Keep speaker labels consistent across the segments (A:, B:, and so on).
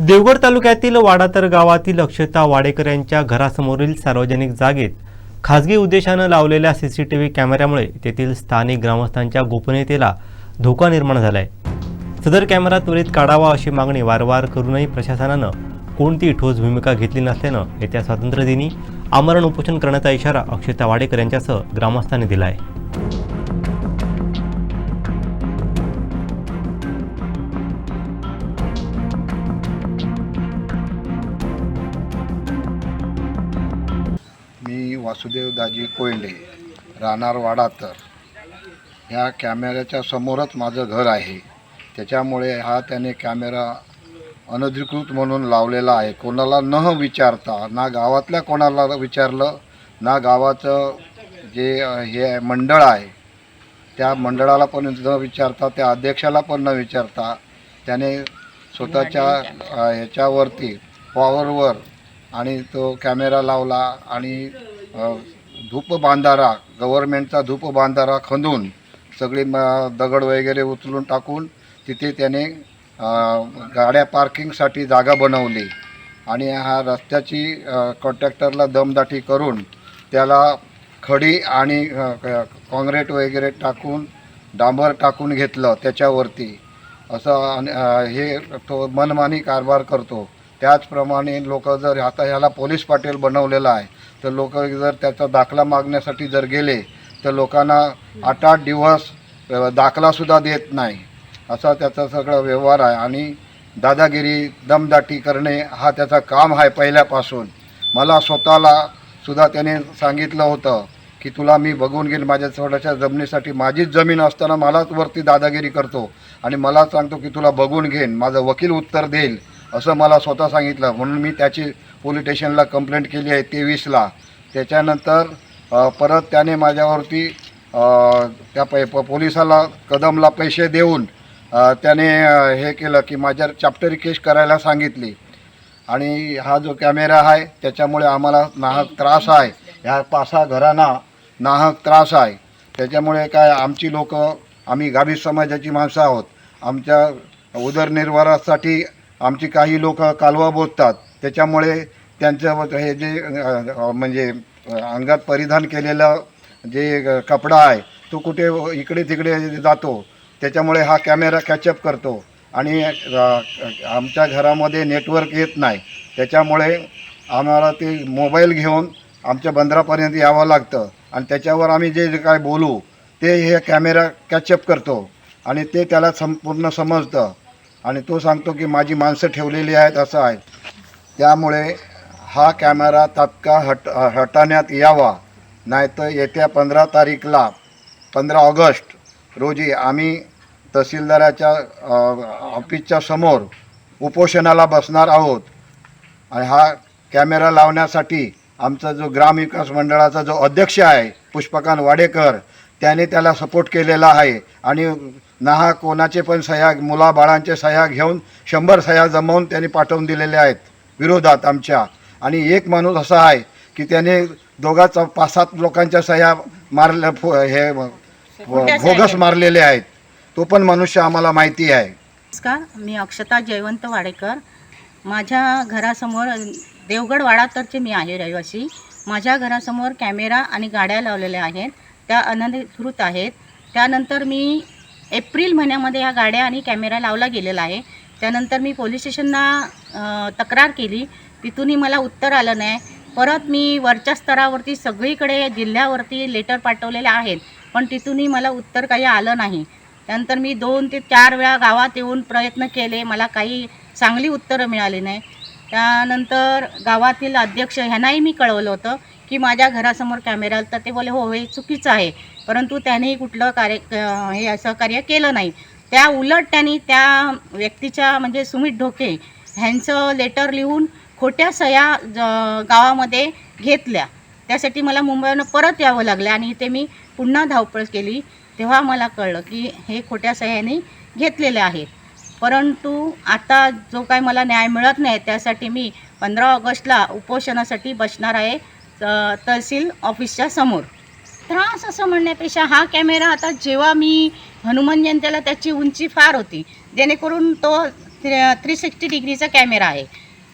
A: देवगड तालुक्यातील वाडातर गावातील अक्षता वाडेकर यांच्या घरासमोरील सार्वजनिक जागेत खासगी उद्देशानं लावलेल्या सी सी टी व्ही कॅमेऱ्यामुळे तेथील स्थानिक ग्रामस्थांच्या गोपनीयतेला धोका निर्माण झालाय. सदर कॅमेरा त्वरित काढावा अशी मागणी वारंवार करूनही प्रशासनानं कोणती ठोस भूमिका घेतली नसल्यानं येत्या स्वातंत्र्यदिनी आमरण उपोषण करण्याचा इशारा अक्षता वाडेकर यांच्यासह ग्रामस्थांनी दिला आहे
B: मी वासुदेव दाजी कोयंडे राहणार वाडातर ह्या कॅमेऱ्याच्या समोरच माझं घर आहे. त्याच्यामुळे हा त्याने कॅमेरा अनधिकृत म्हणून लावलेला आहे. कोणाला न विचारता ना गावातल्या कोणाला विचारलं ना गावाचं जे हे मंडळ आहे त्या मंडळाला पण न विचारता त्या अध्यक्षाला पण न विचारता त्याने स्वतःच्या ह्याच्यावरती पॉवरवर आणि तो कॅमेरा लावला आणि धूप बांधारा गव्हर्मेंटचा धूप बांधारा खंदून सगळी म दगड वगैरे उचलून टाकून तिथे त्याने गाड्या पार्किंगसाठी जागा बनवली. आणि हा रस्त्याची कॉन्ट्रॅक्टरला दमदाटी करून त्याला खडी आणि अ, काँक्रीट वगैरे टाकून डांबर टाकून घेतलं त्याच्यावरती. असं हे तो मनमानी कारभार करतो. त्याचप्रमाणे लोक जर आता ह्याला पोलीस पाटील बनवलेला आहे तर लोक जर त्याचा दाखला मागण्यासाठी जर गेले तर लोकांना आठ आठ दिवस दाखलासुद्धा देत नाही. असा त्याचा सगळा व्यवहार आहे. आणि दादागिरी दमदाटी करणे हा त्याचा काम आहे पहिल्यापासून. मला स्वतःला सुद्धा त्याने सांगितलं होतं की तुला मी बघून घेईन माझ्या थोड्याशा जमिनीसाठी. माझीच जमीन असताना मलाच वरती दादागिरी करतो आणि मला सांगतो की तुला बघून घेईन माझं वकील उत्तर देईल. असं मला स्वतः सांगितलं. म्हणून मी त्याची पोलीस स्टेशनला कंप्लेंट केली आहे तेवीसला. त्याच्यानंतर परत त्याने माझ्यावरती त्या पै प- पोलिसाला कदमला पैसे देऊन त्याने हे केलं की माझ्या चॅप्टर केस करायला सांगितली. आणि हा जो कॅमेरा आहे त्याच्यामुळे आम्हाला नाहक त्रास आहे. ह्या पासा घरांना नाहक त्रास आहे. त्याच्यामुळे काय आमची लोक आम्ही गाभी समाजाची माणसं आहोत. आमच्या उदरनिर्वाहासाठी आमची काही लोक कालवा बोलतात. त्याच्यामुळे त्यांचं हे जे म्हणजे अंगात परिधान केलेलं जे कपडा आहे तो कुठे इकडे तिकडे जातो. त्याच्यामुळे हा कॅमेरा कॅचअप करतो. आणि आमच्या घरामध्ये नेटवर्क येत नाही. त्याच्यामुळे आम्हाला ते मोबाईल घेऊन आमच्या बंदरापर्यंत यावं लागतं. आणि त्याच्यावर आम्ही जे काय बोलू ते हे कॅमेरा कॅचअप करतो. आणि ते त्याला संपूर्ण समजतं. आणि तो सांगतो की माझी माणसं ठेवलेली आहेत असं आहे. त्यामुळे हा कॅमेरा तात्काळ हट हटवण्यात यावा. नाहीतर येत्या पंधरा तारीखला पंधरा ऑगस्ट रोजी आम्ही तहसीलदाराच्या ऑफिसच्या समोर उपोषणाला बसणार आहोत. आणि हा कॅमेरा लावण्यासाठी आमचा जो ग्रामविकास मंडळाचा जो अध्यक्ष आहे पुष्पकांत वाडेकर त्याने त्याला सपोर्ट केलेला आहे. आणि नाहा कोणाचे पण सह्या मुलाबाळांचे सह्या घेऊन शंभर सह्या जमवून त्यांनी पाठवून दिलेल्या आहेत विरोधात आमच्या. आणि एक माणूस असा आहे की त्याने दोघाच पाच सात लोकांच्या सह्या मारल्या फो- हे भोगस मारलेले आहेत. तो पण मनुष्य आम्हाला माहिती आहे.
C: नमस्कार मी अक्षता जयवंत वाडेकर. माझ्या घरासमोर देवगड वाडातरचे मी आहे रहिवासी. माझ्या घरासमोर कॅमेरा आणि गाड्या लावलेल्या आहेत. त्या अनधिकृत आहेत. त्यानंतर मी एप्रिल महिन्यामध्ये ह्या गाड्या आणि कॅमेरा लावला गेलेला आहे. त्यानंतर मी पोलीस स्टेशनला तक्रार केली. तिथूनही मला उत्तर आलं नाही. परत मी वरच्या स्तरावरती सगळीकडे जिल्ह्यावरती लेटर पाठवलेले आहेत. पण तिथूनही मला उत्तर काही आलं नाही. त्यानंतर मी दोन ते चार वेळा गावात येऊन प्रयत्न केले. मला काही चांगली उत्तरं मिळाली नाही. त्यानंतर गावातील अध्यक्ष ह्यांनाही मी कळवलं होतं. की माझ्या घरासमोर कॅमेरा आला तर ते बोले हो हे चुकीचं आहे. परंतु त्यानेही कुठलं कार्य हे सहकार्य केलं नाही. त्या उलट त्यांनी त्या व्यक्तीच्या म्हणजे सुमित ढोके ह्यांचं लेटर लिहून खोट्या सह्या ज- गावामध्ये घेतल्या. त्यासाठी मला मुंबईवरून परत यावं लागलं आणि इथे मी पुन्हा धावपळ केली. तेव्हा मला कळलं की हे खोट्या सह्याने घेतलेले आहेत परंतु आता जो काय मला न्याय मिळत नाही त्यासाठी मी पंधरा ऑगस्टला उपोषणासाठी बसणार आहे. तहसील ऑफिसच्या समोर. त्रास असं म्हणण्यापेक्षा हा कॅमेरा आता जेव्हा मी हनुमान जयंतीला त्याची उंची फार होती जेणेकरून तो थ्री सिक्स्टी डिग्रीचा कॅमेरा आहे.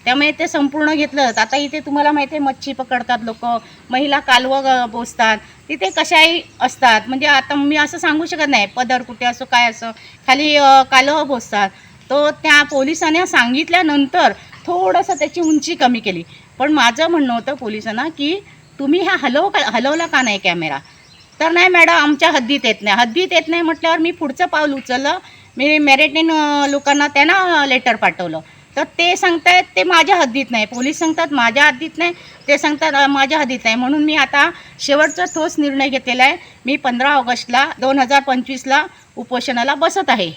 C: त्यामुळे ते संपूर्ण घेतलं आता इथे तुम्हाला माहिती आहे मच्छी पकडतात लोक महिला कालवं ग- बोसतात. तिथे कशाही असतात. म्हणजे आता मी असं सांगू शकत नाही पदर कुठे असो काय असो खाली कालवं बोसतात. तो त्या पोलिसांना सांगितल्यानंतर थोडंसं त्याची उंची कमी केली. पण माझं म्हणणं होतं पोलिसांना की तुम्ही हा हलव का हलवला का नाही कॅमेरा? तर नाही मॅडम आमच्या हद्दीत येत नाही. हद्दीत येत नाही म्हटल्यावर मी पुढचं पाऊल उचललं. मी मॅरेटीन लोकांना त्यांना लेटर पाठवलं. तर ते सांगतायत ते माझ्या हद्दीत नाही. पोलीस सांगतात माझ्या हद्दीत नाही. ते सांगतात माझ्या हद्दीत नाही. म्हणून मी आता शेवटचा ठोस निर्णय घेतलेला आहे. मी पंधरा ऑगस्टला दोन हजार पंचवीसला उपोषणाला बसत आहे.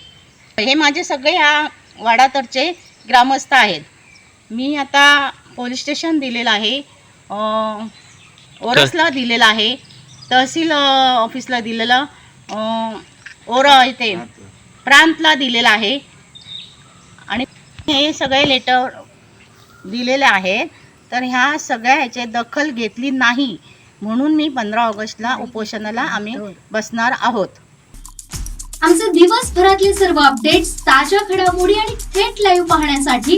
C: हे माझे सगळे ह्या वाडातरचे ग्रामस्थ आहेत. मी आता पोलीस स्टेशन दिलेलं आहे. ओरसला दिलेलं आहे. तहसील ऑफिसला दिलेलं. ओर इथे प्रांतला दिलेलं आहे. आणि हे सगळे लेटर दिलेले आहेत. तर ह्या सगळ्या ह्याची दखल घेतली नाही. म्हणून मी पंधरा ऑगस्टला उपोषणाला आम्ही बसणार आहोत.
D: आमचे दिवसभरातले सर्व अपडेट्स ताज्या घडामोडी आणि थेट लाईव्ह पाहण्यासाठी